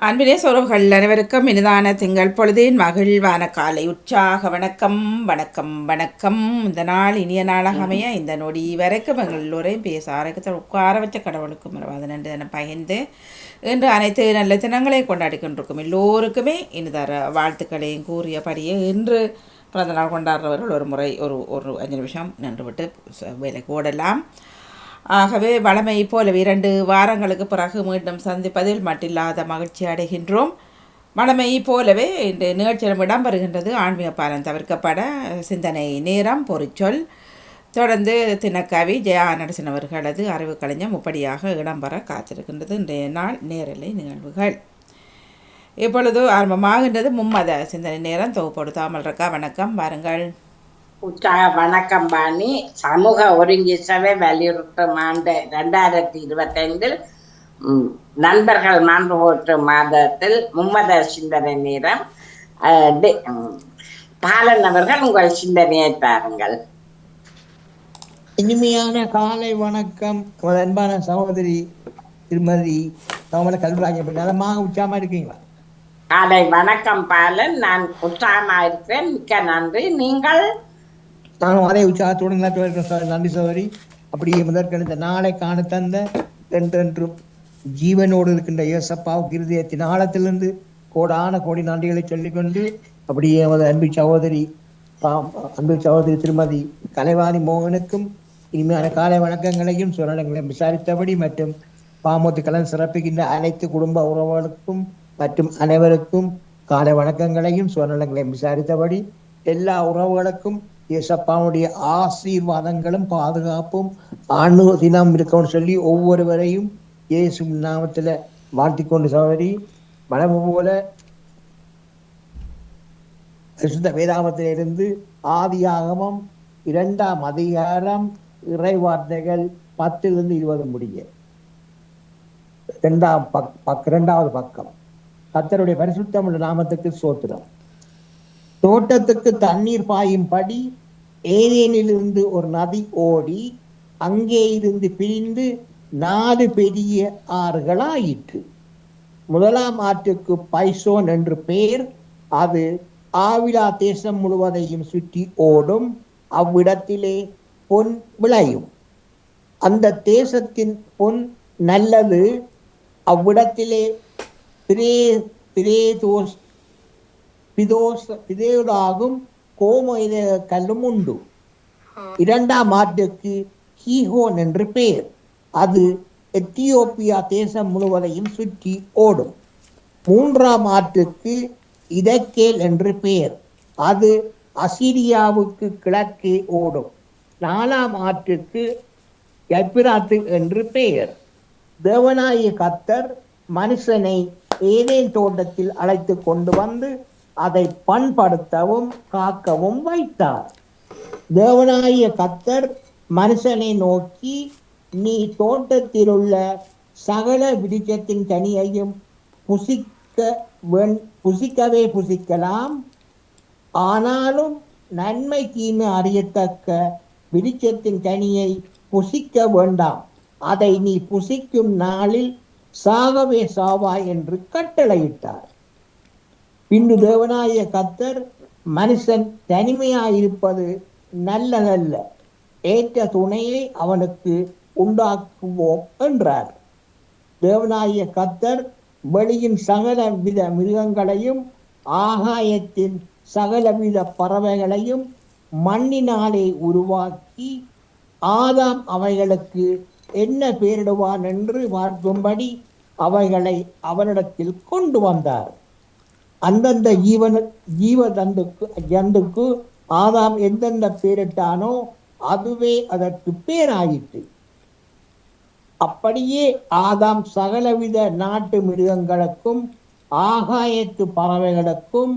அன்பினே சொரவுகள் அனைவருக்கும் இனிதான திங்கள் பொழுதின் மகிழ்வான காலை உற்சாக வணக்கம் வணக்கம் வணக்கம். இந்த நாள் இனிய நாளாக அமைய இந்த நொடி வரைக்கும் எங்கள் எல்லோரையும் பேச ஆரோக்கியத்தில் உட்கார வச்ச கடவுளுக்கும் மறவாத நன்றி என பகிர்ந்து இன்று அனைத்து நல்ல தினங்களையும் கொண்டாடி கொண்டிருக்கும் எல்லோருக்குமே இனிதர வாழ்த்துக்களையும் கூறியபடியே இன்று பிறந்தநாள் கொண்டாடுறவர்கள் ஒரு முறை ஒரு ஒரு அஞ்சு நிமிஷம் நின்றுவிட்டு ச- வேலைக்கு ஓடலாம். ஆகவே வளமை போலவே இரண்டு வாரங்களுக்கு பிறகு மீண்டும் சந்திப்பதில் மட்டில்லாத மகிழ்ச்சி அடைகின்றோம். வளமை போலவே இந்த நிகழ்ச்சியிலும் இடம்பெறுகின்றது ஆன்மீக பாலம் தவிர்க்கப்பட சிந்தனை நேரம் பொறிச்சொல். தொடர்ந்து தினக்கவி ஜெயா நடசன் அவர்களது அறிவு கலைஞர் முப்படியாக இடம்பெற காத்திருக்கின்றது இன்றைய நாள் நேரலை நிகழ்வுகள். இப்பொழுது ஆரம்பமாகின்றது மும்மத சிந்தனை நேரம் தொகுப்போடு தாமல் இருக்கா வணக்கம் வாருங்கள். உற்சாக வணக்கம் பாணி. சமூக ஒருங்கி சபை வலியுறுத்தும் ஆண்டு ரெண்டாயிரத்தி இருபத்தைந்தில் நண்பர்கள் மாண்பு போற்றும் மாதத்தில் மும்மத சிந்தனை நேரம் பாலன் அவர்கள் உங்கள் சிந்தனையை தாருங்கள் இனிமையான காலை வணக்கம் அன்பான சகோதரி திருமதி கமல கல்விராஜன் நலமாக உச்சாம இருக்கீங்களா? காலை வணக்கம் பாலன். நான் உற்சாகமா இருக்கிறேன். மிக்க நன்றி. நீங்கள்? நானும் அதே உற்சாகத்தோடு நிலத்து இருக்கிறேன் சகோதரி. நன்றி சகோதரி அப்படியே முதற்கண் இந்த நாளை காண தந்த என்றென்றும் ஜீவனோடு இருக்கின்ற இயேசப்பாவுக்கு இருதயத்தின் ஆழத்திலிருந்து கோடான கோடி நன்றிகளை சொல்லிக்கொண்டு அப்படியே நமது அன்பு சகோதரி அன்பு சகோதரி திருமதி கலைவாணி மோகனுக்கும் இனிமையான காலை வணக்கங்களையும் சுரணங்களையும் விசாரித்தபடி மற்றும் பாமூத்து கலன் சிறப்புகின்ற அனைத்து குடும்ப உறவுகளுக்கும் மற்றும் அனைவருக்கும் காலை வணக்கங்களையும் சுவர்ணங்களையும் விசாரித்தபடி எல்லா உறவுகளுக்கும் இயேசப்பாவுடைய ஆசீர்வாதங்களும் பாதுகாப்பும் ஆணு தினம் இருக்கணும்னு சொல்லி ஒவ்வொருவரையும் இயேசு நாமத்துல வாழ்த்தி கொண்டு சகோதரி மனமு போல சுத்த வேதாகமத்திலிருந்து ஆதியாகமம் இரண்டாம் அதிகாரம் இறை வார்த்தைகள் பத்திலிருந்து இருபது முடிய. இரண்டாம் பக் பக் இரண்டாவது பக்கம். கர்த்தருடைய பரிசுத்தமுள்ள நாமத்துக்கு சோத்திரம் தோட்டத்துக்கு தண்ணீர் பாயும்படி ஏதேனிலிருந்து ஒரு நதி ஓடி அங்கே இருந்து பிரிந்து நாலு பெரிய ஆறுகளாயிற்று. முதலாம் ஆற்றுக்கு பைசோன் என்று பெயர் அது ஆவிலா தேசம் முழுவதையும் சுற்றி ஓடும். அவ்விடத்திலே பொன் விளையும். அந்த தேசத்தின் பொன் நல்லது. அவ்விடத்திலே பிரே பிரேதோஸ் பிதோஸ் பிதேடாகும் கோமோத கல்லும் உண்டு. இரண்டாம் ஆற்றுக்கு ஹீஹோன் என்று பெயர். அது எத்தியோப்பியா தேசம் முழுவதையும் சுற்றி ஓடும். மூன்றாம் ஆற்றுக்கு இதக்கேல் என்று பெயர். அது அசிரியாவுக்கு கிழக்கே ஓடும். நாலாம் ஆற்றுக்கு எப்பிராத்து என்று பெயர். தேவனாய கத்தர் மனுஷனை ஏதேன் தோட்டத்தில் அழைத்து கொண்டு வந்து அதை பண்படுத்தவும் காக்கவும் வைத்தார். தேவனாய கத்தர் மனுஷனை நோக்கி நீ தோட்டத்தில் உள்ள சகல விருட்சத்தின் கனியையும் புசிக்க வெண் புசிக்கவே புசிக்கலாம். ஆனாலும் நன்மை தீமை அறியத்தக்க விருட்சத்தின் கனியை புசிக்க வேண்டாம். அதை நீ புசிக்கும் நாளில் சாகவே சாவாய் என்று கட்டளையிட்டார். பின்பு தேவனாய கத்தர் மனுஷன் தனிமையாயிருப்பது நல்லதல்ல. ஏற்ற துணையை அவனுக்கு உண்டாக்குவோம் என்றார். தேவனாய கத்தர் வெளியின் சகல வித மிருகங்களையும் ஆகாயத்தின் சகலவித பறவைகளையும் மண்ணினாலே உருவாக்கி ஆதாம் அவைகளுக்கு என்ன பெயரிடுவான் என்று பார்க்கும்படி அவைகளை அவனிடத்தில் கொண்டு வந்தார். அந்தந்த ஜீவன ஜீவ தண்டுக்கு ஜந்துக்கு ஆதாம் எந்தெந்த பேரிட்டானோ அதுவே அதற்கு பேராயிற்று. அப்படியே ஆதாம் சகலவித நாட்டு மிருகங்களுக்கும் ஆகாயத்து பறவைகளுக்கும்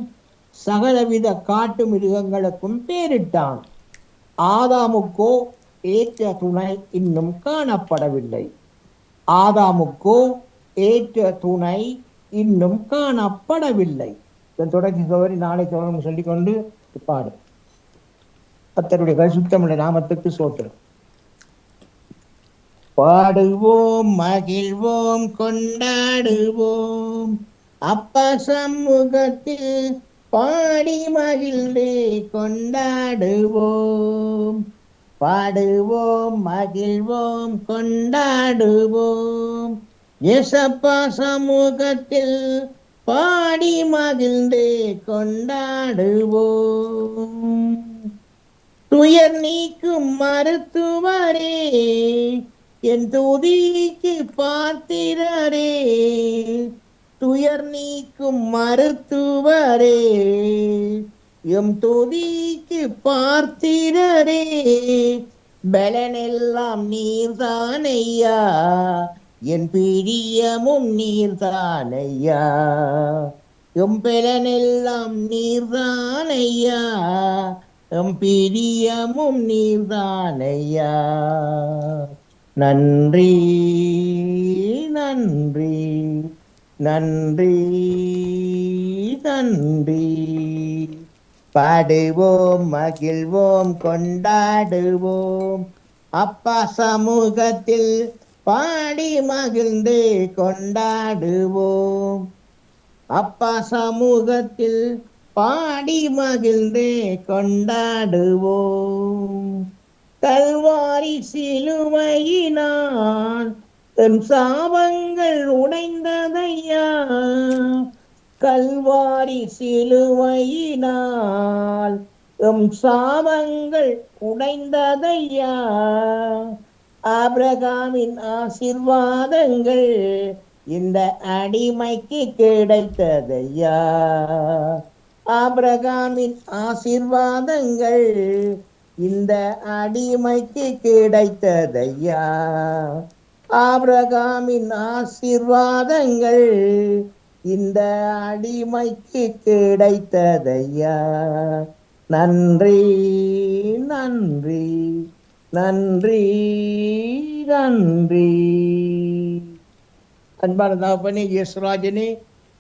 சகலவித காட்டு மிருகங்களுக்கும் பேரிட்டான். ஆதாமுக்கோ ஏற்ற துணை இன்னும் காணப்படவில்லை. ஆதாமுக்கோ ஏற்ற துணை இன்னும் காணப்படவில்லை. இதன் தொடர்ச்சி சோதரி நாளை தொடரும் சொல்லிக்கொண்டு பாடு கத்தருடைய பரிசுத்தமுள்ள நாமத்துக்கு சோத்திரம். பாடுவோம் மகிழ்வோம் கொண்டாடுவோம். அப்பா சமூகத்தில் பாடி மகிழ்ந்து கொண்டாடுவோம். பாடுவோம் மகிழ்வோம் கொண்டாடுவோம். எசப்பா சமூகத்தில் பாடி மகிழ்ந்து கொண்டாடுவோம். துயர் நீக்கும் மருத்துவரே என் துதிக்கு பார்த்திரரே துயர் நீக்கும் மருத்துவரே எம் துதிக்கு பார்த்திரரே பலனெல்லாம் நீர்தானையா என் பிரியமும் நீர்தானையா. எம் பலனெல்லாம் நீர்தானையா. எம் பிரியமும் நீர்தானையா. நன்றி நன்றி நன்றி நன்றி. பாடுவோம் மகிழ்வோம் கொண்டாடுவோம். அப்பா சமூகத்தில் பாடி மகிழ்ந்து கொண்டாடுவோம். அப்பா சமூகத்தில் பாடி மகிழ்ந்து கொண்டாடுவோம். கல்வாரி சிலுவையினால் தன் சாபங்கள் உடைந்ததையா? கல்வாரி சிலுவையினால் எம் சாபங்கள் உடைந்ததையா? ஆபிரகாமின் ஆசிர்வாதங்கள் இந்த அடிமைக்கு கிடைத்ததையா? ஆபிரகாமின் ஆசிர்வாதங்கள் இந்த அடிமைக்கு கிடைத்ததையா? ஆபிரகாமின் ஆசிர்வாதங்கள் இந்த அடிமைக்கு கிடைத்ததையா? நன்றி நன்றி. நன்றி நன்றி. அன்பான தகப்பனே இயேசுராஜனே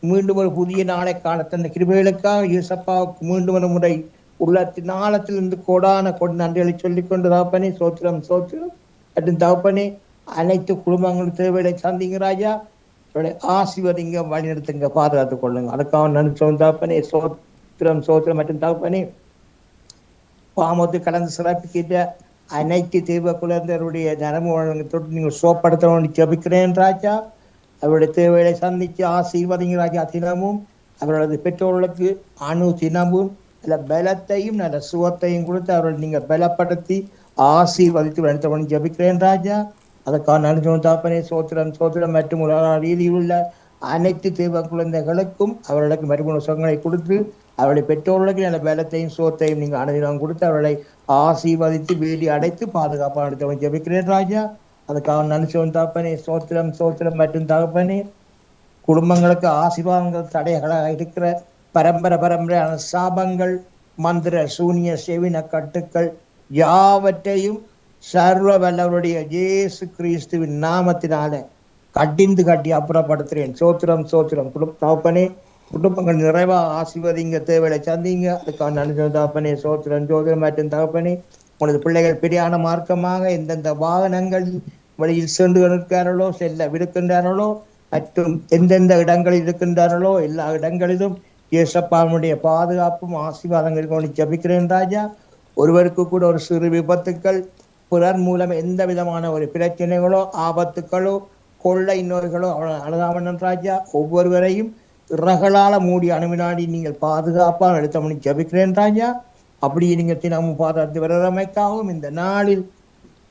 மீண்டும் ஒரு புதிய நாளை காண தந்த கிருபைகளுக்காக இயேசப்பாவுக்கு மீண்டும் ஒரு முறை உள்ளத்தின் ஆழத்திலிருந்து கோடான கொண்டு நன்றிகளை சொல்லிக் கொண்டு தகப்பனே சோத்திரம் சோத்திரம். மற்றும் தகப்பனே அனைத்து குடும்பங்களும் தேவைகளை சந்திங்க ராஜா. அவருடைய ஆசிர்வதிங்க வழிநடத்துங்க பாதுகாத்துக் கொள்ளுங்க. அதுக்காக நன்றி சொல்லும் தகப்பனே சோத்திரம் சோத்திரம். மற்றும் தகப்பனே பாமத்து கலந்து சிறப்பிக்கிட்ட அனைத்து தெய்வ குழந்தைகளுடைய நரம்பு வழங்க தொட்டு நீங்கள் சோப்படுத்தணும்னு ஜபிக்கிறேன் ராஜா. அவருடைய தேவைகளை சந்தித்து ஆசீர்வதிங்க ராஜா. தினமும் அவர்களது பெற்றோர்களுக்கு அணு தினமும் நல்ல பலத்தையும் நல்ல சுகத்தையும் கொடுத்து அவர்களை நீங்கள் பலப்படுத்தி ஆசீர்வதித்து நடத்தவன் ஜபிக்கிறேன் ராஜா. அதற்கான நன்றி தாப்பனே சோத்திரம் சோத்திரம் மற்றும் உலக ரீதியில் உள்ள அனைத்து தெய்வ குழந்தைகளுக்கும் அவர்களுக்கு மறுபடியும் சுகங்களை கொடுத்து அவருடைய பெற்றோர்களுக்கு நல்ல பலத்தையும் சோத்தையும் நீங்கள் அனுதினம் கொடுத்து அவர்களை ஆசீர்வதித்து வேலி அடைத்து பாதுகாப்பாக நடத்தவன் ஜபிக்கிறேன் ராஜா. அதுக்காக நினைச்சவன் தகப்பனே சோத்திரம் சோத்திரம் மற்றும் தகப்பனே. குடும்பங்களுக்கு ஆசீர்வாதங்கள் தடைகளாக இருக்கிற பரம்பரை பரம்பரையான சாபங்கள் மந்திர சூனிய செவின கட்டுக்கள் யாவற்றையும் சர்வ வல்லவருடைய இயேசு கிறிஸ்துவின் நாமத்தினால கட்டிந்து கட்டி அப்புறப்படுத்துறேன். சோத்திரம் சோத்திரம் குடும்ப தகப்பனே குடும்பங்கள் நிறைவா ஆசிர்வதிங்க தேவையை சந்திங்க. அதுக்கான நன்றி தகப்பனே சோத்திரம் சோத்திரம் மற்றும் தகப்பனே உனது பிள்ளைகள் பிரியான மார்க்கமாக எந்தெந்த வாகனங்களில் வழியில் சென்று இருக்கிறார்களோ செல்ல விடுக்கின்றார்களோ மற்றும் எந்தெந்த இடங்களில் இருக்கின்றார்களோ எல்லா இடங்களிலும் இயேசப்பாவுடைய பாதுகாப்பும் ஆசீர்வாதங்களுக்கும் ஜபிக்கிறேன் ராஜா. ஒருவருக்கு கூட ஒரு சிறு விபத்துக்கள் பிறர் மூலம் எந்த விதமான ஒரு பிரச்சனைகளோ ஆபத்துக்களோ கொள்ளை நோய்களோ அழுதாமன் ராஜா. ஒவ்வொருவரையும் இறகளால மூடி அணுவினாடி நீங்கள் பாதுகாப்பாக எடுத்தமணி ஜபிக்கிறேன் ராஜா. அப்படியே நீங்கள் தினமும் பாதுகாத்து வரமைக்காகவும் இந்த நாளில்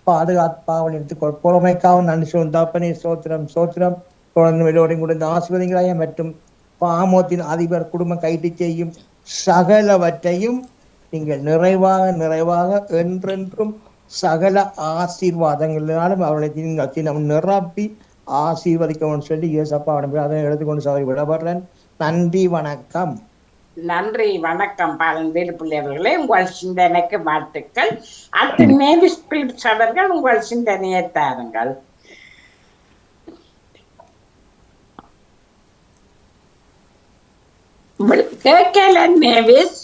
பாதுகாப்பாக எடுத்து புறமைக்காகவும் நன்றி சொல்லும் தாப்பனே சோத்திரம் சோத்திரம் தொடர்ந்து வெளியோடையும் கூட இந்த ஆசிர்வதிகளாய மற்றும் பாமோத்தின் அதிபர் குடும்பம் கைது செய்யும் சகலவற்றையும் நீங்கள் நிறைவாக நிறைவாக என்றென்றும் சகல ஆசீர்வாதங்களாலும் அவர்களை நீங்கள் தினம் நிரப்பி ஆசீர்வதிக்கணும்னு சொல்லி இயேசப்பா அதை எடுத்துக்கொண்டு சகோதரி விடப்படுறேன் நன்றி வணக்கம். நன்றி வணக்கம் பாலந்தீர் பிள்ளைகளே உங்கள் சிந்தனைக்கு வாழ்த்துக்கள். அடுத்து நேவி ஸ்பிரிட்ஸ் அவர்கள் உங்கள் சிந்தனையை தாருங்கள். கேட்கல நேவிஸ்.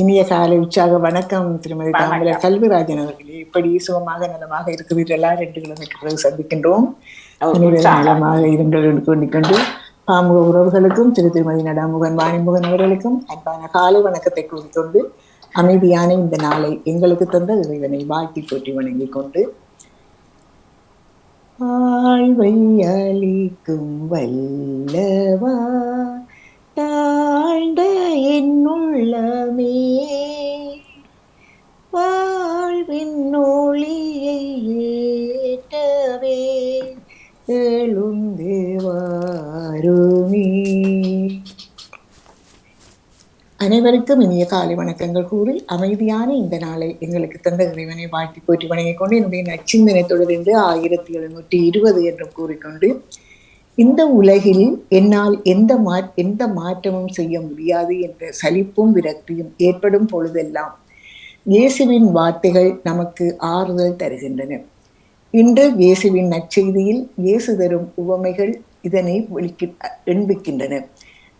இனிய காலை உற்சாக வணக்கம் திருமதி தாமரை கல்விராஜன் அவர்களே. இப்படி சுகமாக நலமாக இருக்கிறீர்களா ரெண்டு கிழமைக்கு பிறகு சந்திக்கின்றோம். நலமாக இருங்கள் கொண்டு பாமுக உறவுகளுக்கும் திரு திருமதி நடாமுகன் வாணிமுகன் அவர்களுக்கும் அன்பான காலை வணக்கத்தை கூறிக்கொண்டு அமைதியான இந்த நாளை எங்களுக்கு தந்த இறைவனை வாழ்த்தி போற்றி வணங்கிக் கொண்டு அளிக்கும் வல்லவா என்னுள்ளமே. வாழ்வின் ஒளியை ஏற்றவே எழுந்து அனைவருக்கும் இனிய காலை வணக்கங்கள். கூறி அமைதியான இந்த நாளை எங்களுக்கு தந்த இறைவனை வாழ்த்தி போற்றி வணங்கிக் கொண்டு என்னுடைய நச்சிந்தனை தொடர்ந்து ஆயிரத்தி எழுநூற்றி இருபது என்று கூறிக்கொண்டு இந்த உலகில் என்னால் எந்த மா எந்த மாற்றமும் செய்ய முடியாது என்ற சலிப்பும் விரக்தியும் ஏற்படும் பொழுதெல்லாம் இயேசுவின் வார்த்தைகள் நமக்கு ஆறுதல் தருகின்றன. இன்று இயேசுவின் நற்செய்தியில் இயேசு தரும் உவமைகள் இதனை வெளிக்கி எண்பிக்கின்றன.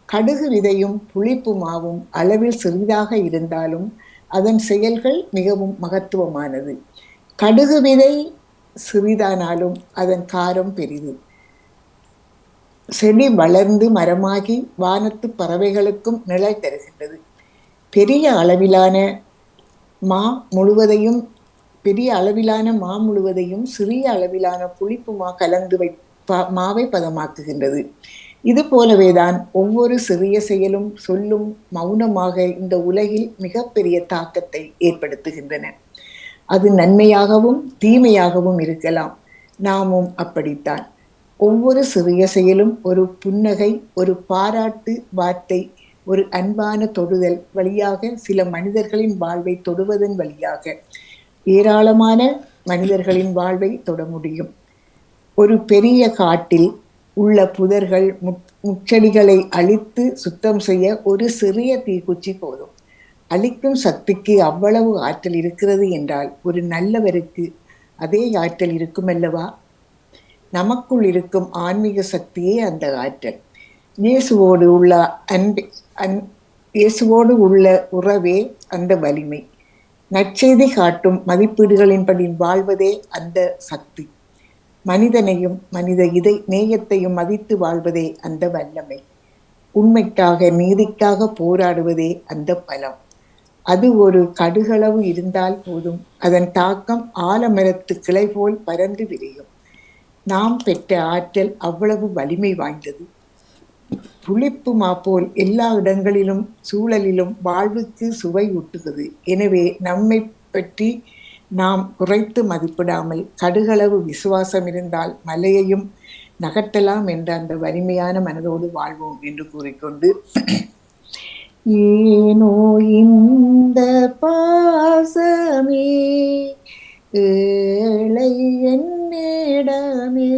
கடுகு விதையும் புளிப்பு மாவும் அளவில் சிறிதாக இருந்தாலும் அதன் செயல்கள் மிகவும் மகத்துவமானது. கடுகு விதை சிறிதானாலும் அதன் காரம் பெரிது. செடி வளர்ந்து மரமாகி வானத்து பறவைகளுக்கும் நிழல் தருகின்றது. பெரிய அளவிலான மா முழுவதையும் பெரிய அளவிலான மா முழுவதையும் சிறிய அளவிலான புளிப்பு மா கலந்து வை மாவை பதமாக்குகின்றது. இது போலவேதான் ஒவ்வொரு சிறிய செயலும் சொல்லும் மௌனமாக இந்த உலகில் மிகப்பெரிய தாக்கத்தை ஏற்படுத்துகின்றன. அது நன்மையாகவும் தீமையாகவும் இருக்கலாம். நாமும் அப்படித்தான். ஒவ்வொரு சிறிய செயலும் ஒரு புன்னகை ஒரு பாராட்டு வார்த்தை ஒரு அன்பான தொடுதல் வழியாக சில மனிதர்களின் வாழ்வை தொடுவதன் வழியாக ஏராளமான மனிதர்களின் வாழ்வை தொட முடியும். ஒரு பெரிய காட்டில் உள்ள புதர்கள் முச்செடிகளை அழித்து சுத்தம் செய்ய ஒரு சிறிய தீக்குச்சி போதும். அழிக்கும் சக்திக்கு அவ்வளவு ஆற்றல் இருக்கிறது என்றால் ஒரு நல்லவருக்கு அதே ஆற்றல் இருக்குமல்லவா? நமக்குள் இருக்கும் ஆன்மீக சக்தியே அந்த ஆற்றல். இயேசுவோடு உள்ள அன்பு அன் இயேசுவோடு உள்ள உறவே அந்த வலிமை. நற்செய்தி காட்டும் மதிப்பீடுகளின்படி வாழ்வதே அந்த சக்தி. மனிதனையும் மனித இதை நேயத்தையும் மதித்து வாழ்வதே அந்த வல்லமை. உண்மைக்காக நீதிக்காக போராடுவதே அந்த பலம். அது ஒரு கடுகளவு இருந்தால் போதும். அதன் தாக்கம் ஆலமரத்து கிளை போல் பறந்து விரியும். நாம் பெற்ற ஆற்றல் அவ்வளவு வலிமை வாய்ந்தது. புளிப்பு மாப்போல் எல்லா இடங்களிலும் சூழலிலும் வாழ்வுக்கு சுவை ஊட்டுகிறது. எனவே நம்மை பற்றி நாம் குறைத்து மதிப்பிடாமல் கடுகளவு விசுவாசம் இருந்தால் மலையையும் நகர்த்தலாம் என்ற அந்த வலிமையான மனதோடு வாழ்வோம் என்று கூறிக்கொண்டு ஏனோ இந்த பாசமே ஏழை என்னிடமே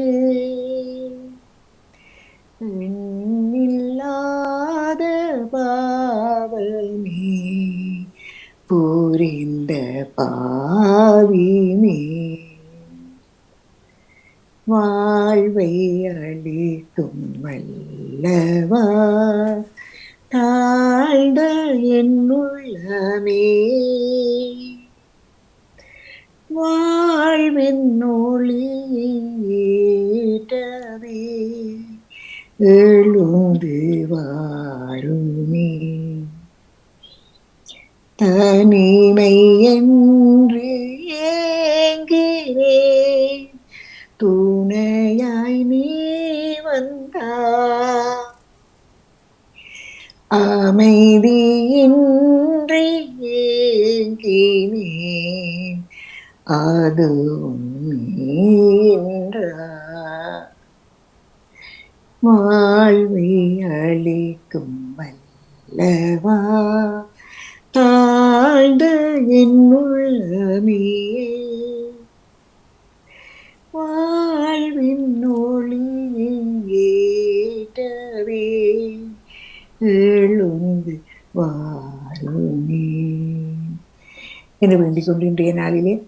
எண்ணில்லாத பாவமே புரிந்த பாவிமே வாழ்வை அளிக்கும் வல்லவா தாழ்ந்த என்னுள்ளமே. வாழ்வின் ஒளியை ஏழு எழுந்து வாருமே. என்று வேண்டிக் கொண்டு இன்றைய நாளிலே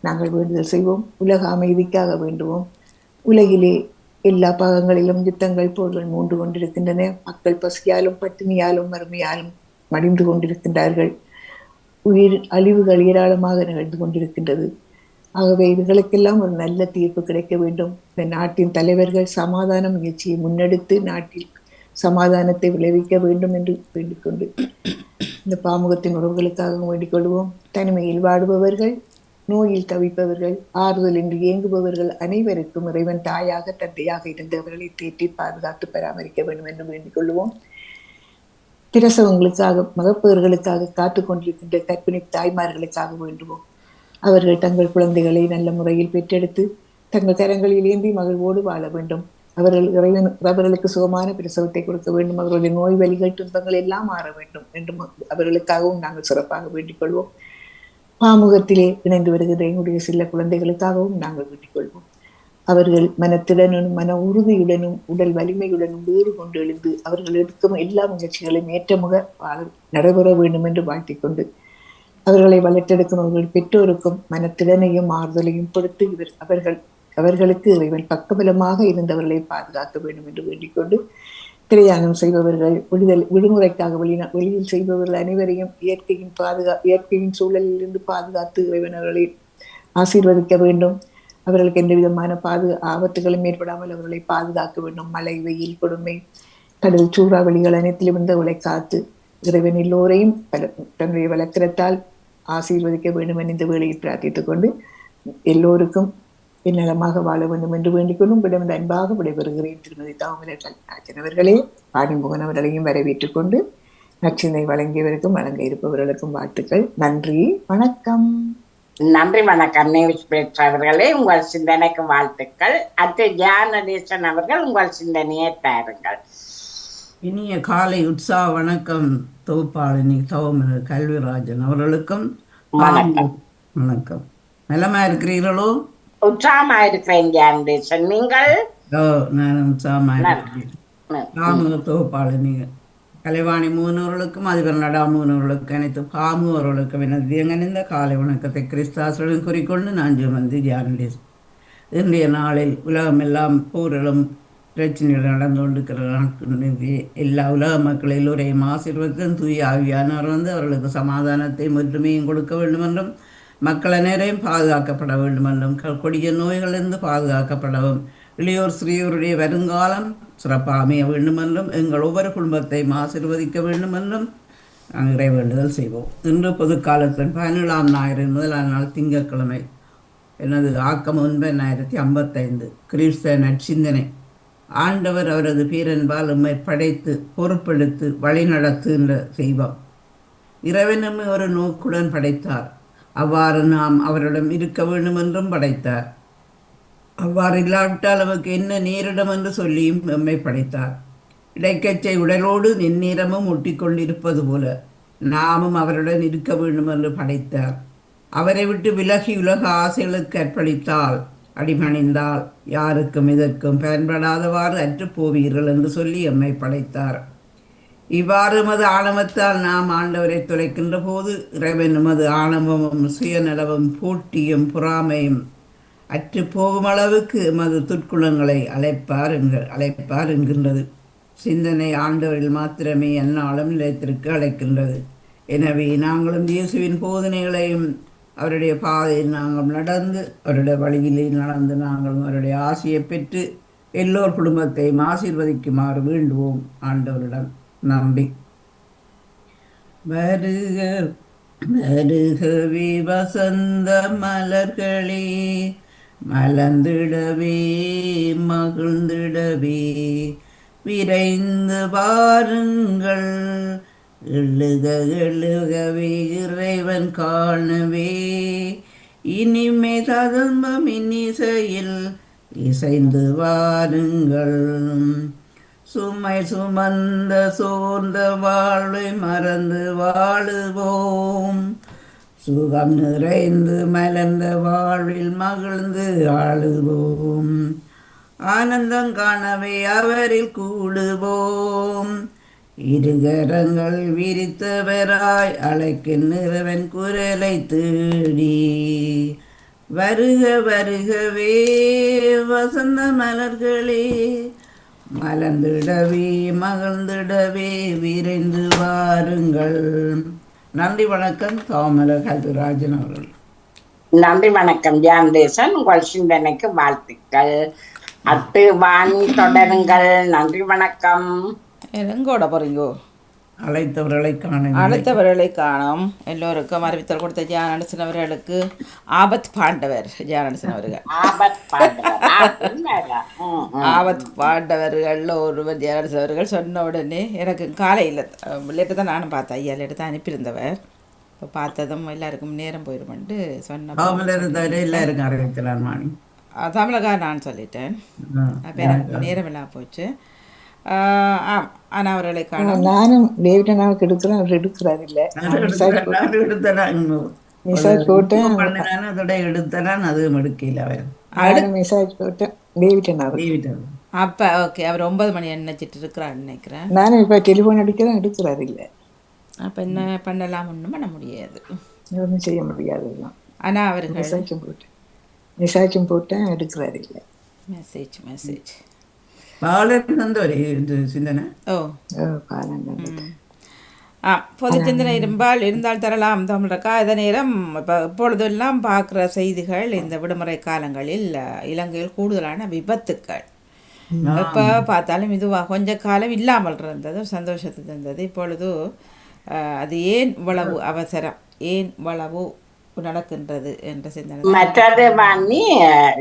நாங்கள் வேண்டுதல் செய்வோம். உலக அமைதிக்காக வேண்டுவோம். உலகிலே எல்லா பாகங்களிலும் யுத்தங்கள் போர்கள் மூண்டு கொண்டிருக்கின்றன. மக்கள் பசியாலும் பட்டினியாலும் வறுமையாலும் மடிந்து கொண்டிருக்கின்றார்கள். உயிர் அழிவுகள் ஏராளமாக நிகழ்ந்து கொண்டிருக்கின்றது. ஆகவே இவர்களுக்கெல்லாம் ஒரு நல்ல தீர்ப்பு கிடைக்க வேண்டும். இந்த நாட்டின் தலைவர்கள் சமாதான முயற்சியை முன்னெடுத்து நாட்டில் சமாதானத்தை விளைவிக்க வேண்டும் என்று வேண்டிக்கொண்டு இந்த பாமுகத்தின் உறவுகளுக்காக வேண்டிக் கொள்வோம் தனிமையில் வாடுபவர்கள் நோயில் தவிப்பவர்கள் என்று இயங்குபவர்கள் அனைவருக்கும் இறைவன் தாயாக தந்தையாக இருந்தவர்களை தேற்றி பாதுகாத்து பராமரிக்க வேண்டும் என்று வேண்டிக் கொள்வோம் பிரசவங்களுக்காக மகப்பேறுகளுக்காக காத்து கொண்டிருக்கின்ற கற்பிணி தாய்மார்களுக்காக வேண்டுவோம். அவர்கள் தங்கள் குழந்தைகளை நல்ல முறையில் பெற்றெடுத்து தங்கள் கரங்களில் ஏந்தி மகிழ்வோடு வாழ வேண்டும். அவர்கள் இறைவன் அவர்களுக்கு சுகமான பிரசவத்தை கொடுக்க வேண்டும். அவர்களுடைய நோய் வலிகள் துன்பங்கள் எல்லாம் மாற வேண்டும் என்று அவர்களுக்காகவும் நாங்கள் சிறப்பாக வேண்டிக் கொள்வோம். பாமுகத்திலே இணைந்து வருகிற எங்களுடைய சில குழந்தைகளுக்காகவும் நாங்கள் வேண்டிக் கொள்வோம். அவர்கள் மனத்துடனும் மன உறுதியுடனும் உடல் வலிமையுடனும் வேறு கொண்டு எழுந்து அவர்கள் எடுக்கும் எல்லா முயற்சிகளையும் ஏற்றமுக நடைபெற வேண்டும் என்று வாழ்த்திக் கொண்டு அவர்களை வளர்த்தெடுக்கும் அவர்கள் பெற்றோருக்கும் மனத்திறனையும் ஆறுதலையும் கொடுத்து இவர் அவர்கள் அவர்களுக்கு இறைவன் பக்கபலமாக இருந்தவர்களை பாதுகாக்க வேண்டும் என்று வேண்டிக்கொண்டு கொண்டு செய்பவர்கள் விடுதல் விடுமுறைக்காக வெளிநா வெளியில் செய்பவர்கள் அனைவரையும் இயற்கையின் பாதுகா இயற்கையின் சூழலில் இருந்து பாதுகாத்து இறைவன் அவர்களை ஆசீர்வதிக்க வேண்டும். அவர்களுக்கு எந்த விதமான பாது ஆபத்துகளும் ஏற்படாமல் அவர்களை பாதுகாக்க வேண்டும். மழை வெயில் கொடுமை கடல் சூறாவளிகள் அனைத்திலும் இருந்த அவர்களை காத்து இறைவன் எல்லோரையும் பல தன்னுடைய வழக்கரத்தால் ஆசீர்வதிக்க வேண்டும் என இந்த வேளையில் பிரார்த்தித்துக் கொண்டு எல்லோருக்கும் நலமாக வாழ வேண்டும் என்று வேண்டிக் கொள்ளும் விடம் அன்பாக விடைபெறுகிறேன். திருமதி தாமரர்கள் அவர்களே பாடிமுகன் அவர்களையும் வரவேற்றுக் கொண்டு நச்சினை வழங்கியவருக்கும் வழங்க இருப்பவர்களுக்கும் வாழ்த்துக்கள். நன்றி வணக்கம். நன்றி வணக்கம். நியூஸ் பெற்றவர்களே உங்கள் சிந்தனைக்கு வாழ்த்துக்கள். அத்து ஜானதேசன் அவர்கள் உங்கள் சிந்தனையை தாருங்கள். இனிய காலை உற்சாக வணக்கம் தொகுப்பாளினி தவமர் கல்விராஜன் அவர்களுக்கும். வணக்கம். வணக்கம். நலமா இருக்கிறீர்களோ? உற்சாகமா இருக்கிறேன் ஜானதேசன் நீங்கள் ஓ நான் உற்சாகமா. பாமுக தொகுப்பாளினி கலைவாணி மூனவர்களுக்கும் அதிபர் நடா மூனவர்களுக்கும் அனைத்து பாமுவர்களுக்கும் எனது எங்கனிந்த காலை வணக்கத்தை கிறிஸ்தாசுடன் குறிக்கொண்டு நான் வந்து தியானடேஸ் இன்றைய நாளில் உலகமெல்லாம் போரிலும் பிரச்சனைகள் நடந்து கொண்டிருக்கிற நாட்களில் எல்லா உலக மக்கள் எல்லோரையும் ஆசீர்வதித்தும் தூய ஆவியானவர் வந்து அவர்களுக்கு சமாதானத்தையும் ஒற்றுமையும் கொடுக்க வேண்டும் என்றும் மக்கள் அனைவரையும் பாதுகாக்கப்பட வேண்டும் என்றும் க- கொடிய நோய்களிலிருந்து பாதுகாக்கப்படவும் இளையோர் சிறியோருடைய வருங்காலம் சிறப்பாக அமைய வேண்டும் என்றும் எங்கள் ஒவ்வொரு குடும்பத்தையும் ஆசிர்வதிக்க வேண்டும் என்றும் நாங்கள் இறை வேண்டுதல் செய்வோம். இன்று பொதுக்காலத்தின் பதினேழாம் ஞாயிறு முதலாம் நாள் திங்கட்கிழமை. எனது ஆக்கம் ஒன்பதாயிரத்தி ஐம்பத்தைந்து கிறிஸ்த நற்சிந்தனை. ஆண்டவர் அவரது பேரன்பால் உம்மை படைத்து பொறுப்பெடுத்து வழிநடத்துகின்ற செய்வோம் இறைவன் நம்மை ஒரு நோக்குடன் படைத்தார். அவ்வாறு நாம் அவரிடம் இருக்க வேண்டும் என்றும் படைத்தார். அவ்வாறு இல்லாவிட்டால் நமக்கு என்ன நேரிடும் என்று சொல்லியும் எம்மை படைத்தார். இடைக்கச்சை உடலோடு நெந்நேரமும் ஒட்டிக்கொண்டிருப்பது போல நாமும் அவருடன் இருக்க வேண்டும் என்று படைத்தார். அவரை விட்டு விலகி உலக ஆசைகளுக்கு அர்ப்பணித்தால் அடிமணிந்தால் யாருக்கும் இதற்கும் பயன்படாதவாறு அற்று போவீர்கள் என்று சொல்லி எம்மை படைத்தார். இவ்வாறு மது ஆணவத்தால் நாம் ஆண்டவரை துளைக்கின்ற போது இறைவன் மது ஆணவமும் சுயநலவும் போட்டியும் பொறாமையும் அற்று போகும் அளவுக்கு மது துர்க்குணங்களை அழைப்பார் என்க அழைப்பார் என்கின்றது. சிந்தனை ஆண்டவரில் மாத்திரமே எந்நாளும் நிலைத்திற்கு அழைக்கின்றது. எனவே நாங்களும் இயேசுவின் போதனைகளையும் அவருடைய பாதையில் நாங்கள் நடந்து அவருடைய வழியிலே நடந்து நாங்களும் அவருடைய ஆசையை பெற்று எல்லோர் குடும்பத்தையும் ஆசீர்வதிக்குமாறு வேண்டுவோம். ஆண்டவரிடம் நம்பி. வருக வருகவே வசந்த மலர்களே மலர்ந்திடவே மகிழ்ந்திடவே விரைந்து வாருங்கள். எழுக எழுகவே இறைவன் காணவே. இனிமே ததும்பம் இன்னிசையில் இசைந்து வாருங்கள். சுமை சுமந்த சோர்ந்த வாழ்வை மறந்து வாழுவோம். சுகம் நிறைந்து மலர்ந்த வாழ்வில் மகிழ்ந்து ஆளுவோம். ஆனந்தம் காணவே அவரில் கூடுவோம். இருகரங்கள் விரித்தவராய் அழைக்கும் நிறவன் குரலை தேடி. வருக வருகவே வசந்த மலர்களே மலர்ந்திடவே மகிழ்ந்திடவே விரைந்து வாருங்கள். நன்றி வணக்கம். தாமல கல்விராஜன் அவர்கள். நன்றி வணக்கம். ஜான்தேசன் உங்கள் சிந்தனைக்கு வாழ்த்துக்கள். அட்டு வாணி தொடருங்கள். நன்றி வணக்கம். எங்கோட போறீங்கோ? அழைத்தவர்களை காண அடுத்தவர்களை காணோம். எல்லோருக்கும் அறிவித்தல் கொடுத்த ஜானடசன் அவர்களுக்கு ஆபத் பாண்டவர். ஜானடசன் அவர்கள். ஆபத் பாண்டவர். ஆ, உண்மைதான். ம், ம். ஆபத் பாண்டவர்களில் ஒருவர் ஜானடசன் அவர்கள் சொன்ன உடனே எனக்கு காலையில் லேட்டு தான் நானும் பார்த்தேன். ஐயா லேட்டு தான் அனுப்பியிருந்தவர். இப்போ பார்த்ததும் எல்லாருக்கும் நேரம் போயிடுமெண்டு சொன்ன தமிழகா நான் சொல்லிட்டேன். அப்போ எனக்கு நேரம் இல்லாம போச்சு. ஆம் ஆனால் அவர்களை காணோம் நானும் டேவிடனாவுக்கு எடுக்கிறேன் அவர் எடுக்கிறார் இல்ல நான் நான். மெசேஜ் போட்டேன். பண்ணினான் அதோட எடுத்தேன். அதுவும் எடுக்கல அவர் மெசேஜ் போட்டேன். டேவிடன் அவர். லீவிட்டார் அப்போ ஓகே. அவர் ஒன்பது மணி நினைச்சிட்டு இருக்கிறான்னு நினைக்கிறேன். நானும் இப்ப டெலிபோன் அடிக்கிறேன் எடுக்கிறார் இல்ல அப்போ என்ன பண்ணலாம்? ஒன்றும் பண்ண முடியாது. ஒன்றும் செய்ய முடியாதுலாம் ஆனால் அவர்கள் மெசேஜும் போட்டேன். மெசேஜும் போட்டேன் எடுக்கிறார் இல்ல மெசேஜ் மெசேஜ் பாவலர் வந்து ஒரு இது சிந்தனை ஓ. ஆ பொது சிந்தனை இருந்தால் இருந்தால் தரலாம் தமிழக்கா இதே நேரம் இப்போ இப்பொழுதெல்லாம் பார்க்குற செய்திகள் இந்த விடுமுறை காலங்களில் இலங்கையில் கூடுதலான விபத்துக்கள் எப்போ பார்த்தாலும் இதுவாக கொஞ்ச காலம் இல்லாமல் இருந்தது சந்தோஷத்தை தந்தது இப்பொழுது அது ஏன் இவ்வளவு அவசரம் ஏன் இவ்வளவு நடக்கின்றது என்ற சிந்தனை. மற்றது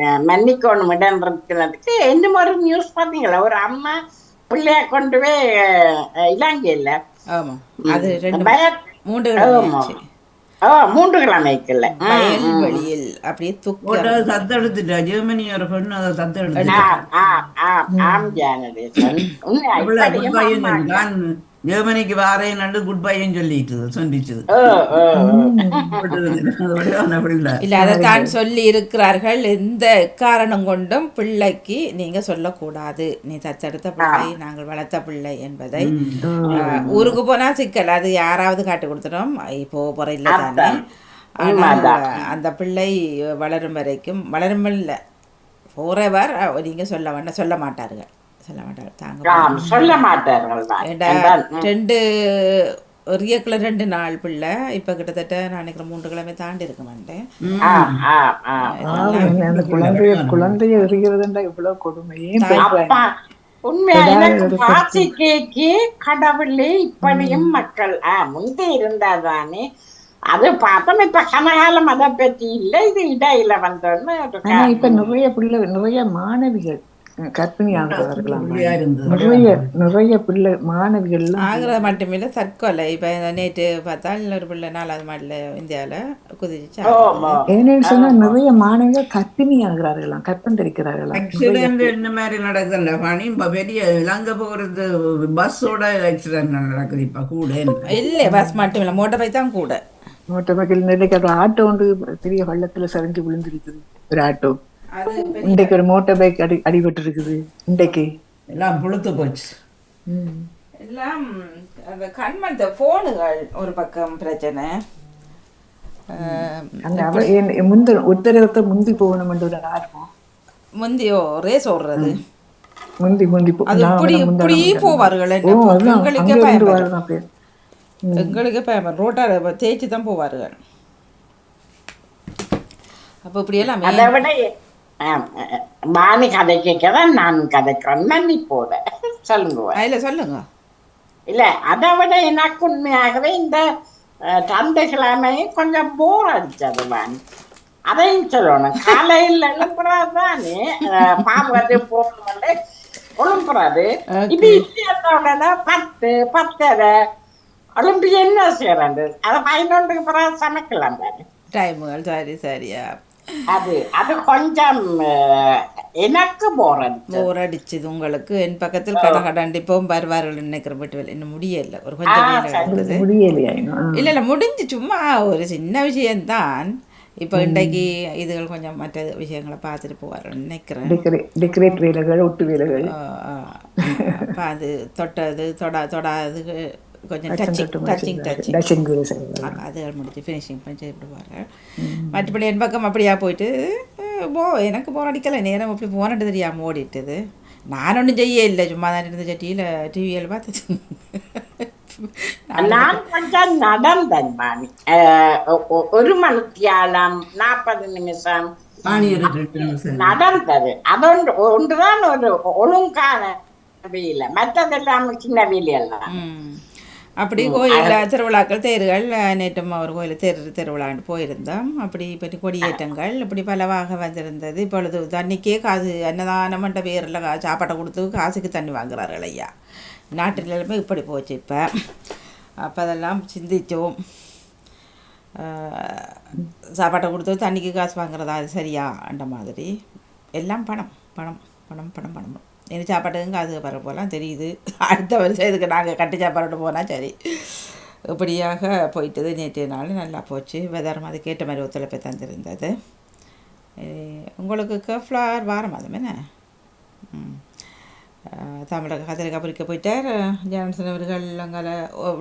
அஹ், மன்னிக்கணும் இடம் இருக்கிறதுக்கு. இன்னும் ஒரு நியூஸ் பாத்தீங்களா ஒரு அம்மா பிள்ளைய கொண்டு போய் இலங்கையில. ஆமாம் அது ரெண்டு மூன்று ஆமா. மூன்று கிழமைக்குள்ள வயல்வெளியில் அப்படியே தூக்கி தத்தெடுத்துட்டா ஜெர்மனி ஒரு பெண்ணு அதை தத்தெடுத்து ஜெர்மனிக்கு வாரேன் நண்டு குட் பையன் சொல்லிட்டு. அப்படி இல்லை அதைத்தான் சொல்லி இருக்கிறார்கள். எந்த காரணம் கொண்டும் பிள்ளைக்கு நீங்க சொல்லக்கூடாது. நீ தத்தெடுத்த பிள்ளை நாங்கள் வளர்த்த பிள்ளை என்பதை ஊருக்கு போனா சிக்கல். அது யாராவது காட்டி கொடுத்துட்டோம் இப்போ போற இல்லை தானே. ஆனால் அந்த பிள்ளை வளரும் வரைக்கும் வளரும் இல்லை. போறவர் நீங்க சொல்ல வேண்டாம் சொல்ல மாட்டார்கள். சொல்ல மாட்டார்கள் தாங்க சொல்ல மாட்டார்கள் ரெண்டு ரியக்கில் ரெண்டு நாள் பிள்ளை. இப்போ கிட்டத்தட்ட நான் நினைக்கிறேன் மூன்று கிழமை தாண்டி இருக்க மாட்டேன். குழந்தைய குழந்தைய எறிகிறதுண்டா இவ்வளவு கொடுமையே அப்பா உண்மையா எனக்கு வாசி கேக்கி கடவுளே இப்படியும் மக்கள் ஆ முந்தி இருந்தாதானே அது பார்த்தோம் இப்ப கனகாலம் அதை பற்றி இல்லை இது இடையில வந்தோன்னு இப்ப நிறைய பிள்ளை நிறைய மாணவிகள் நிறைய நிறைய பிள்ளை மாணவிகள் ஆகிறது மட்டுமில்லை தற்கொலை. இப்போ நேற்று பார்த்தால் ஒரு பிள்ளை நாலாவது மாடியில் இந்தியாவில் குதிச்சு ஆமா. என்னன்னு சொன்னா நிறைய மாணவிகள் கர்ப்பிணி ஆகிறார்களாம் கற்பம் தெரிக்கிறார்களாம். ஆக்சிடென்ட் இந்த மாதிரி நடக்குதுல்ல பணி பெரிய இலங்கை போறது பஸ்ஸோட ஆக்சிடென்ட் நடக்குது இப்ப கூட இல்லை பஸ் மட்டும் இல்லை மோட்டர் பைக் தான் கூட. மோட்டர் பைக்கில் நிறைய ஆட்டோ ஒன்று பெரிய வெள்ளத்துல சரிஞ்சு விழுந்திருக்குது ஒரு ஆட்டோ இன்றைக்கு ஒரு மோட்டார் பைக் அடி அடிபட்டு இருக்குது இன்றைக்கு. எல்லாம் புழுத்து போச்சு. எல்லாம் அந்த கண்மண் ஃபோனுகள் ஒரு பக்கம் பிரச்சனை. முந்த உத்தரவத்தை முந்தி போகணும் என்ற ஒரு ஆர்வம் முந்தியோ ரேஸ் ஓடுறது. முந்தி முந்தி இப்படி இப்படி. போவார்கள் எங்களுக்கே அப்படியே எங்களுக்கே பயப்படும் ரோட்டார தேய்ச்சி தான் போவார்கள். அப்போ இப்படியெல்லாம் அதை விட வாணி கதை கேட்கதான் நான் கதைக்கிறேன் மன்னிப்போட சொல்லுங்க. அதில் சொல்லுங்க. இல்ல அதை விட எனக்கு உண்மையாகவே இந்த அஹ், தந்தை கிழமை கொஞ்சம் போர் அடிச்சது வாணி அதையும் சொல்லணும். காலையில் எழுப்புறாதானே பாம்பு போகணும்னு எழுப்புறாரு இது இல்லையத்தோட பத்து பத்தரை. எழும்பி என்ன செய்யறாரு அதை பதினொன்றுக்கு பிறகு சமைக்கலாம் தானே டைமுகள் சரி சரியா அது அது கொஞ்சம் எனக்கு போர் போர் அடிச்சது உங்களுக்கு. என் பக்கத்தில் கடன் கடாண்டிப்போம் வருவார்கள் நினைக்கிற வேலை. இன்னும் முடியல. ஒரு கொஞ்சம் முடியலையா. இல்லை இல்லை முடிஞ்சு சும்மா ஒரு சின்ன விஷயம்தான். இப்போ இன்றைக்கு இதுகள் கொஞ்சம் மற்ற விஷயங்களை பார்த்துட்டு போவார்கள் நினைக்கிறேன். டெக்கரேட் வேலைகள் ஒட்டு வேலைகள். அப்போ அது தொட்டது தொடா தொடாது கொஞ்சம் டச்சிங் டச்சிங் டச்சிங் அதுகள் முடிச்சு ஃபினிஷிங் பண்ணி செய்யப்படுவாங்க மற்றபடி என் பக்கம் அப்படியா போயிட்டு போ எனக்கு போர் அடிக்கலை நேரம் அப்படி போனது தெரியாமல் ஓடிட்டுது நான் ஒன்றும் செய்ய இல்லை சும்மா தான் இருந்த சட்டியில் டிவியில் பார்த்து நான் கொஞ்சம் நடந்தேன் பாணி ஒரு மணித்தியாலம் நாற்பது நிமிஷம். நடந்தது. அதொன்று ஒன்றுதான் ஒரு ஒழுங்கான வேலை. மற்றதெல்லாம் சின்ன வேலை எல்லாம் ம். அப்படி கோயில் திருவிழாக்கள் தேர்கள் நேற்றும் ஒரு கோயில் தேர் திருவிழான்னு போயிருந்தோம். அப்படி பற்றி கொடியேற்றங்கள் இப்படி பலவாக வந்திருந்தது. இப்பொழுது தண்ணிக்கே காசு அன்னதானமன்ற பேரில் சாப்பாட்டை கொடுத்து காசுக்கு தண்ணி வாங்குறார்கள் ஐயா. நாட்டு நிலைமை இப்படி போச்சு இப்போ. அப்போ அதெல்லாம் சிந்தித்தோம் சாப்பாட்டை கொடுத்து தண்ணிக்கு காசு வாங்குறதா அது சரியா? அந்த மாதிரி. எல்லாம் பணம் பணம் பணம் பணம் பணம். இனி சாப்பாட்டுக்கும் காசு வர போகலாம் தெரியுது. அடுத்த வருஷம் இதுக்கு நாங்கள் கட்டு சாப்பாடு போனால் சரி. இப்படியாக போயிட்டது. நேற்றைய நாள் நல்லா போச்சு. வெதரும் அதுக்கேற்ற மாதிரி ஒத்துழைப்பை தந்திருந்தது. உங்களுக்கு கஃப்ளார் வாரம் அது என்ன? தமிழக கத்திரிக்காய் பொறிக்க போயிட்டார். ஜான்சன் அவர்கள் அங்கே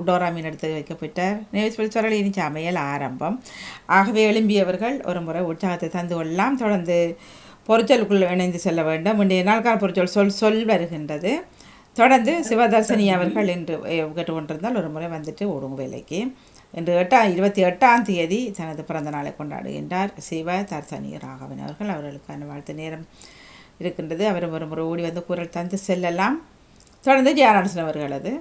டோரா மீன் எடுத்து வைக்க போயிட்டார். நேவிஸ்வல் சொல்லி இனி சமையல் ஆரம்பம். ஆகவே எழும்பியவர்கள் ஒரு முறை உற்சாகத்தை தந்து கொள்ளலாம். தொடர்ந்து பொறிச்சலுக்குள் இணைந்து செல்ல வேண்டும். இன்றைய நாள்கால பொறிச்சல் சொல் சொல் வருகின்றது. தொடர்ந்து சிவதர்சனி அவர்கள் என்று கேட்டுக்கொண்டிருந்தால் ஒரு முறை வந்துட்டு ஓடுங்க வேலைக்கு. இன்று எட்டாம் இருபத்தி எட்டாம் தேதி தனது பிறந்த நாளை கொண்டாடுகின்றார் சிவ தர்சனி ராகவன் அவர்கள். அவர்களுக்கான வாழ்த்து நேரம் இருக்கின்றது. அவரும் ஒரு முறை ஓடி வந்து குரல் தந்து செல்லலாம். தொடர்ந்து ஜெயராமன் அவர்களது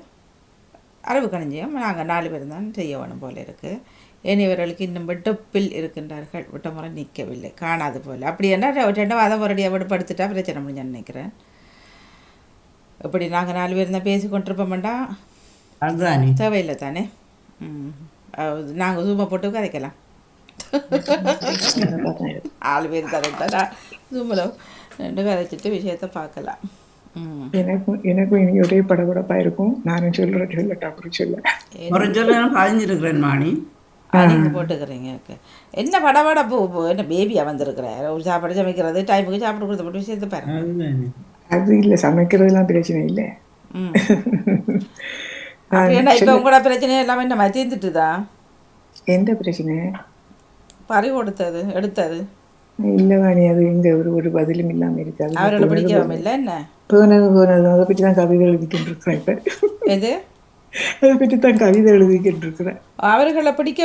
அறிவு கணிஞ்சியம். நாங்கள் நாலு பேர் தான் செய்ய வேணும் போல இருக்குது ஏனையவர்களுக்கு இன்னும் விட்டுப்பில் இருக்கின்றார்கள். விட்ட முறை நிற்கவில்லை காணாது போல். அப்படி என்ன ரெண்டு வாதம் ஒரடியாக விடுபடுத்திட்டா பிரச்சனை முடிஞ்சு நினைக்கிறேன். இப்படி நாங்கள் நாலு பேர் தான் பேசி கொண்டிருப்போம்டா? தேவையில்லை தானே? ம். நாங்கள் சூமை போட்டு கதைக்கலாம். ஆளு பேர் கதைத்தா சூமில் ரெண்டு கதைச்சிட்டு விஷயத்தை பார்க்கலாம். எனக்கும் எனக்கும் இனி ஒரே படபடப்பா இருக்கும். நானும் சொல்றேன் சொல்லட்டா அப்படி சொல்ல ஒரு சொல்ல நான் பதிஞ்சிருக்கிறேன் மாணி. நீங்கள் போட்டுக்கிறீங்க. ஓகே. என்ன படபட போ போ- என்ன பேபியாக வந்திருக்கிறேன் ஒரு சாப்பாடு சமைக்கிறது டைமுக்கு சாப்பிட கொடுத்த போட்டு விஷயத்தை பாருங்க. அது இல்ல சமைக்கிறதுலாம் பிரச்சனை இல்லை. என்ன இப்போ உங்களோட பிரச்சனை எல்லாமே என்ன தீர்ந்துட்டுதா எந்த பிரச்சனை? பறி கொடுத்தது எடுத்தது? இல்ல வாணி அது எங்க ஒரு ஒரு பதிலும் இல்லாம இருக்கு. அது அவர்களை பிடிக்கவும் இல்லை என்ன? போனது போனது. அதை பற்றி தான் கவிதை எழுதிக்கிட்டு இருக்கிறேன். இப்ப எது? அதை பற்றி தான் கவிதை எழுதிக்கிட்டு இருக்கிறேன். அவர்களை பிடிக்க